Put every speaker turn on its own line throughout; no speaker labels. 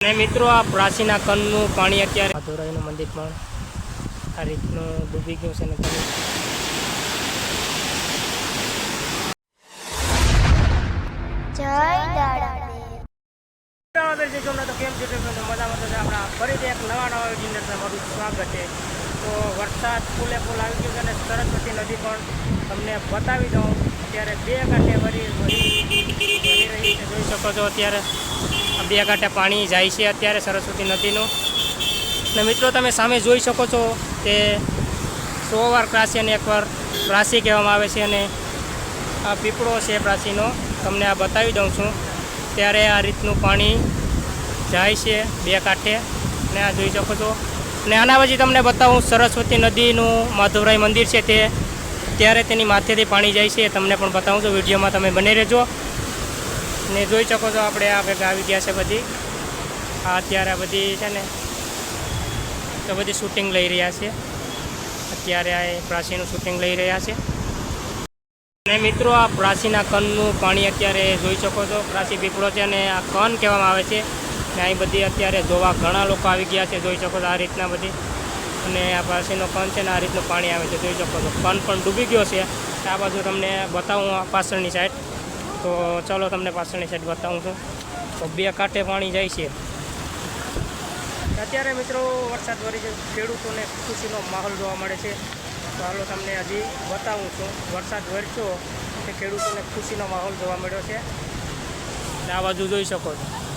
અને મિત્રો આ પ્રાચીના કનનું પાણી અત્યારે મધુરાઈનું મંદિર પણ આ રીતનું ડૂબી ગયું છે ને તો વરસાદ ફૂલે ફૂલ આવી ગયો છે અને સરસ્વતી નદી પણ તમને બતાવી દઉં. અત્યારે બે કાંઠે વરી વળી રહી છે. જોઈ શકો છો અત્યારે બે કાંઠે પાણી જાય છે અત્યારે સરસ્વતી નદીનું. અને મિત્રો, તમે સામે જોઈ શકો છો કે સો વાર પ્રાચી અને એકવાર પ્રાસી કહેવામાં આવે છે અને આ પીપળો છે પ્રાસીનો તમને આ બતાવી દઉં છું. ત્યારે આ રીતનું પાણી જાય છે બે કાંઠે. ને આ જોઈ શકો છો. ને આના પછી તમને બતાવું, સરસ્વતી નદીનું માધવરાય મંદિર છે તે. ત્યારે તેની માથેથી પાણી જાય છે. તમને પણ બતાવું છું. વિડીયોમાં તમે બને રહેજો. ને જોઈ શકો છો આપણે આ ભેગા આવી ગયા છે બધી. આ અત્યારે બધી છે ને, તો બધી શૂટિંગ લઈ રહ્યા છે. અત્યારે આ પ્રાચીનું શૂટિંગ લઈ રહ્યા છે. અને મિત્રો, આ પ્રાચીના કનનું પાણી અત્યારે જોઈ શકો છો. પ્રાચી પીપળો છે અને આ કન કહેવામાં આવે છે. ને અહીં બધી અત્યારે જોવા ઘણા લોકો આવી ગયા છે, જોઈ શકો છો આ રીતના બધી. અને આ પ્રાચીનો કન છે ને આ રીતનું પાણી આવે છે, જોઈ શકો છો. કન પણ ડૂબી ગયો છે. આ બાજુ તમને બતાવું પાછળની સાઈડ તો ચાલો તમને પાછળની સાઈડ બતાવું છું. તો બે કાંઠે પાણી જાય છે. અત્યારે મિત્રો વરસાદ વરી છે ખેડૂતોને ખુશીનો માહોલ જોવા મળે છે. તો હાલો તમને હજી બતાવું છું. વરસાદ વરસ્યો તે ખેડૂતોને ખુશીનો માહોલ જોવા મળ્યો છે. આ બાજુ જોઈ શકો છો.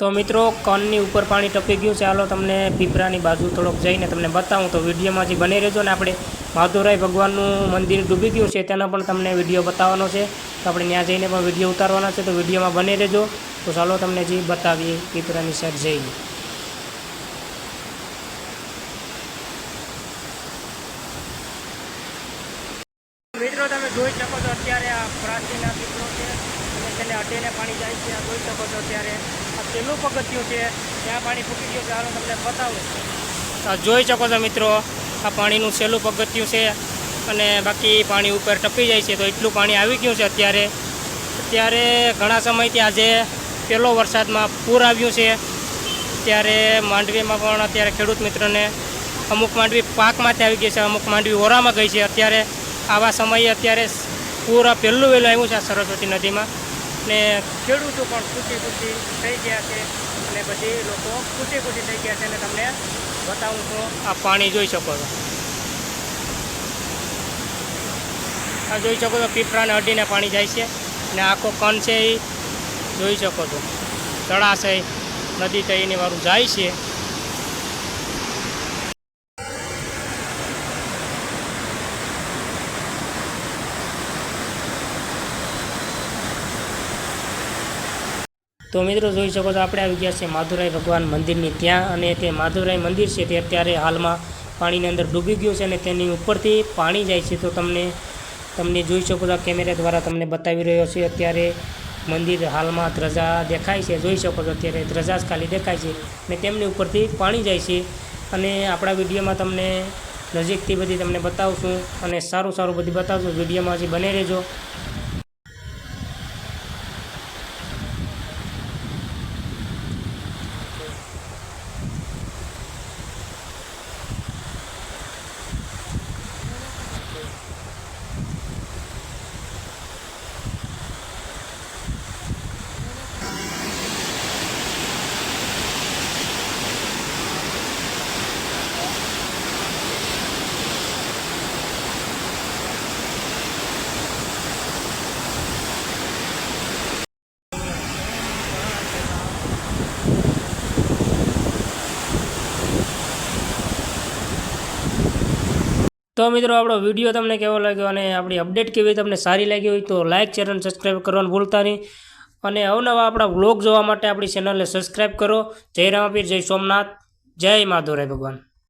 તો મિત્રો, કનની ઉપર પાણી ટપી ગયું હાલો તમને પીપરાની બાજુ થોડોક જઈને તમને બતાવું. તો વિડીયોમાં જે બની રહેજો ને આપણે. માધુરાય ભગવાનનું મંદિર ડૂબી ગયું છે, તેનો પણ તમને વીડિયો બતાવવાનો છે. તો આપણે ત્યાં જઈને પણ વીડિયો ઉતારવાના છે, તો વિડીયોમાં બની રહેજો. તો ચાલો તમને જે બતાવીએ પીપરાની સાઈડ જઈને. મિત્રો, તમે જોઈ શકો છો અત્યારે આ પ્રાચીના પીપળો છે. અને તેને અટેને પાણી જાય છે, આ જોઈ શકો છો અત્યારે. પેલું પગથિયું છે ત્યાં પાણી ફૂટી ગયું હાલો તમને બતાવું. જોઈ શકો છો મિત્રો, આ પાણીનું છેલ્લું પગથિયું છે અને બાકી પાણી ઉપર ટપી જાય છે, તો એટલું પાણી આવી ગયું છે અત્યારે. અત્યારે ઘણા સમયથી આજે પહેલો વરસાદમાં પૂર આવ્યું છે. ત્યારે માંડવીમાં પણ અત્યારે ખેડૂત મિત્રને અમુક માંડવી પાકમાંથી આવી ગઈ છે, અમુક માંડવી ઓરામાં ગઈ છે. અત્યારે આવા સમયે અત્યારે પૂરા પહેલું વહેલું આવ્યું છે આ સરસ્વતી નદીમાં. ને ખેડૂતો પણ ખુશી ખુશી થઈ ગયા છે અને બધી લોકો ખુશી ખુશી થઈ ગયા છે અને તમને બતાવું છું, આ પાણી જોઈ શકો છો. આ જોઈ શકો છો, પીપળાને અડીને પાણી જાય છે અને આખો કન છે એ જોઈ શકો છો. તળાશય નદી તળીની વાળું જાય છે. તો મિત્રો જોઈ શકો છો આપણે આવી ગયા છે માધુરાય ભગવાન મંદિરની ત્યાં અને તે માધુરાય મંદિર છે તે અત્યારે હાલમાં પાણીની અંદર ડૂબી ગયું છે અને તેની ઉપરથી પાણી જાય છે તો તમને તમને જોઈ શકો છો કેમેરા દ્વારા તમને બતાવી રહ્યો છે અત્યારે મંદિર હાલમાં ધ્રજા દેખાય છે, જોઈ શકો છો અત્યારે ધ્રજા જ ખાલી દેખાય છે અને તેમની ઉપરથી પાણી જાય છે અને આપણા વિડીયોમાં તમને નજીકથી બધી તમને બતાવશું અને સારું સારું બધી બતાવશું વિડીયોમાં હજી બને રહેજો. તો મિત્રો, આપણો વીડિયો તમને કેવો લાગ્યો અને આપણી અપડેટ કેવી તમને સારી લાગી હોય તો લાઇક અને સબસ્ક્રાઈબ કરવાનું ભૂલતા નહીં. અને અવનવા આપણા બ્લોગ જોવા માટે આપણી ચેનલને સબસ્ક્રાઈબ કરો. જય રામાપીર, જય સોમનાથ, જય માધવરાય ભગવાન.